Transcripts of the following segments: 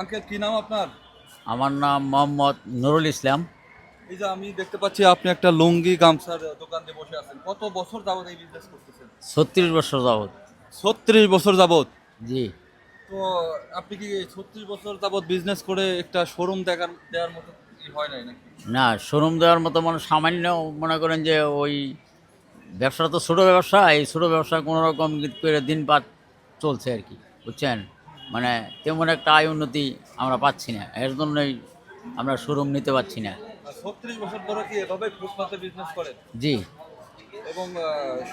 Uncle কি নাম আপনার? আমার নাম মোহাম্মদ নুরুল ইসলাম। এই যে আমি দেখতে পাচ্ছি আপনি একটা লুঙ্গি গামছার দোকান দিয়ে বসে আছেন। কত বছর যাবত এই বিজনেস করতেছেন? ছত্রিশ বছর যাবৎ। ছত্রিশ বছর যাবত জি। তো আপনি কি ছত্রিশ বছর যাবত বিজনেস করে একটা শোরুম দেখার দেওয়ার মতো হয় নাই নাকি? না শোরুম দেওয়ার মতো মানে সামান্য মনে করেন যে ওই ব্যবসাটা তো ছোটো ব্যবসা এই ছোটো ব্যবসা কোনো রকম করে দিন পাত চলছে আর কি বুঝছেন? মানে তেমন একটা আয় উন্নতি আমরা পাচ্ছি না। এর জন্যই আমরা শোরুম নিতে পারছি না। ছত্রিশ বছর ধরে কি এভাবে ফুটপাতে বিজনেস করেন? জি। এবং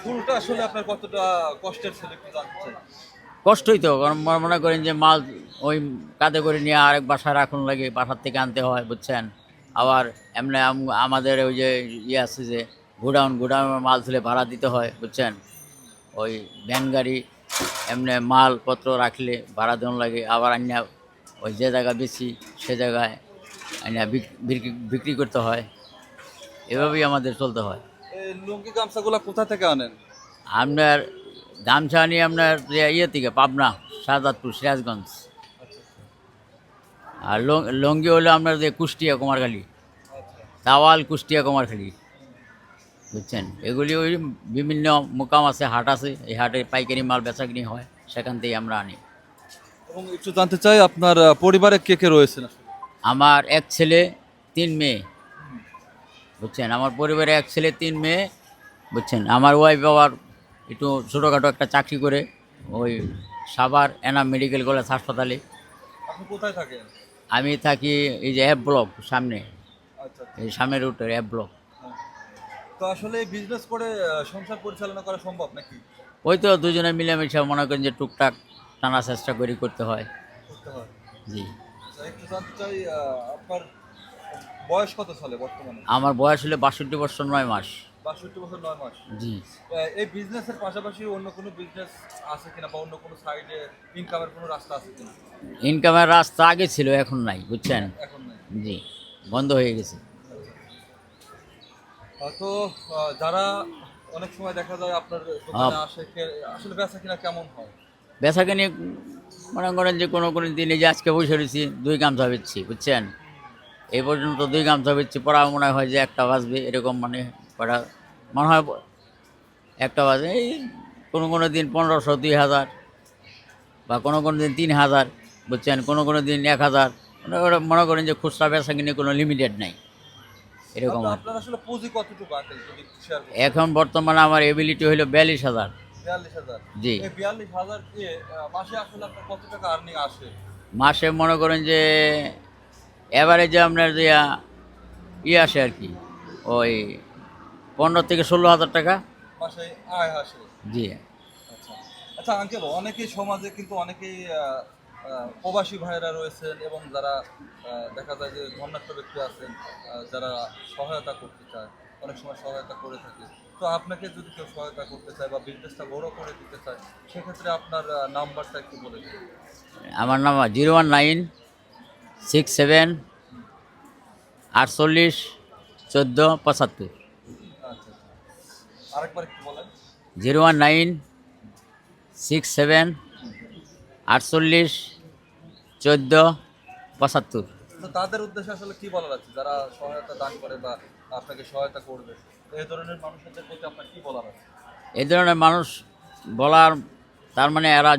শুরুটা আসলে আপনার কতটা কষ্টের ছিল একটু জানতে চাই। কষ্টই তো কারণ মনে- মনে করেন যে মাল ওই কাঁধে করে নিয়ে আরেক বাসায় রাখুন লাগে বাসার থেকে আনতে হয় বুঝছেন? আবার এমনি আমাদের ওই যে ইয়ে আছে যে গোডাউন গোডাউনের মাল তুলে ভাড়া দিতে হয় বুঝছেন? ওই ভ্যান গাড়ি এমনি মালপত্র রাখলে ভাড়া দেওয়ান লাগে আবার আনিয়া ওই যে জায়গা বেশি সে জায়গায় আনিয়া বিক- বিক্রি করতে হয়। এভাবেই আমাদের চলতে হয়। লুঙ্গি গামছাগুলো কোথা থেকে আনেন? আপনার গামছা নিয়ে আপনার যে ইয়ে থেকে পাবনা শাহজাদপুর সিরাজগঞ্জ। আর লঙ্গি হলো আপনার যে কুষ্টিয়া কুমারখালী। তাওয়াল কুষ্টিয়া কুমারখালী। বুঝছেন? এগুলি ওই বিভিন্ন মোকাম আছে হাট আছে। এই হাটে পাইকারি মাল বেচাকিনি হয় সেখান থেকে আমরা আনি। এবং একটু জানতে চাই আপনার পরিবারে কে কে রয়েছেন আসলে? আমার এক ছেলে তিন মেয়ে। বুঝছেন? আমার পরিবারে এক ছেলে তিন মেয়ে। বুঝছেন? আমার ওয়াইফ আবার একটু ছোটোখাটো একটা চাকরি করে ওই সাভার এনাম মেডিকেল কলেজ হাসপাতালে। কোথায় থাকেন? আমি থাকি এই যে অ্যাপ ব্লক সামনে। আচ্ছা এই সামনের রুটের অ্যাপ ব্লক। তো আসলে বিজনেস করে সংসার পরিচালনা করা সম্ভব নাকি? ওই তো দুজনে মিলেমিশে মনে করেন যে টুকটাক টানা চেষ্টা করে করতে হয়। করতে হয়। জি। আচ্ছা, একটু জানতে চাই আপনার বয়স কত সালে বর্তমানে? আমার বয়স হলো বাষট্টি বছর নয় মাস। বাষট্টি বছর নয় মাস। জি। এই বিজনেসের পাশাপাশি অন্য কোনো বিজনেস আছে কিনা বা অন্য কোনো সাইডে ইনকামের কোনো রাস্তা আছে কিনা? ইনকামের রাস্তা আগে ছিল এখন নাই বুঝছেন? এখন নাই। জি বন্ধ হয়ে গেছে। তো যারা অনেক সময় দেখা যায় আপনার দোকানে আসে আসলে বেচা কিনা কেমন হয়? বেচাকেনি মনে করেন যে কোনো কোনো দিনে যে আজকে বসে রয়েছি দুই গামছা বেচছি বুঝছেন? এই পর্যন্ত দুই গামছা বেচছি পড়া মনে হয় যে একটা বাজবে এরকম মানে পড়া মনে হয় একটা বাজে এই কোনো কোনো দিন পনেরোশো দুই হাজার বা কোনো কোনো দিন তিন হাজার বুঝছেন? কোনো কোনো দিন এক হাজার মনে মনে করেন যে খুচরা বেচা কিনে কোনো লিমিটেড নাই। এরকম আর আপনার আসলে পুঁজি কতটুকু আঙ্কেল যদি শেয়ার করেন এখন বর্তমানে আমার এবিলিটি হলো বিয়াল্লিশ হাজার। বিয়াল্লিশ হাজার? জি। এই বিয়াল্লিশ হাজার দিয়ে মাসে আসলে আপনার কত টাকা আর্নিং আসে? মাসে মনে করেন যে এভারেজে আপনার যে ইয়ে আসে আর কি ওই পনেরো থেকে ষোলো হাজার টাকা। মাসে আয় আসে। জি। আচ্ছা। আচ্ছা আঙ্কেল অনেকেই সমাজে কিন্তু অনেকেই প্রবাসী ভাইরা রয়েছেন এবং যারা দেখা যায় যে ধন্যাত্ম ব্যক্তি আছেন যারা সহায়তা করতে চায় অনেক সময় সহায়তা করে থাকে। তো আপনাকে যদি কেউ সহায়তা করতে চায় বা বিজনেসটা বড় করে দিতে চায় সেক্ষেত্রে আপনার নাম্বারটা একটু বলে দিন। আমার নাম zero one nine six seven আটচল্লিশ চোদ্দ পঁচাত্তর। আচ্ছা আচ্ছা। আরেকবার একটু বলেন। Zero one nine six seven আটচল্লিশ চোদ্দ পঁচাত্তর। তো তাদের উদ্দেশ্যে আসলে কি বলার আছে? যারা সহায়তা দান করে বা আপনাকে সহায়তা করবে এই ধরনের মানুষদের প্রতি আপনার কি বলার আছে? এই ধরনের মানুষ বলার তার মানে এরা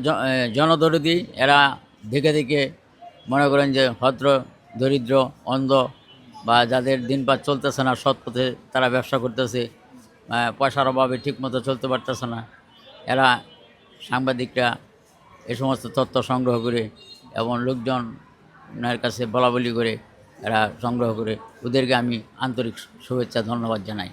জনদরদি এরা দেখে দেখে মনে করেন যে ভদ্র দরিদ্র অন্ধ বা যাদের দিনপাত চলতেছে না সৎ পথে তারা ব্যবসা করতেছে পয়সার অভাবে ঠিকমতো চলতে পারতেছে না এরা সাংবাদিকরা এ সমস্ত তথ্য সংগ্রহ করে এবং লোকজনের কাছে বলা বলি করে এরা সংগ্রহ করে। ওদেরকে আমি আন্তরিক শুভেচ্ছা, ধন্যবাদ জানাই।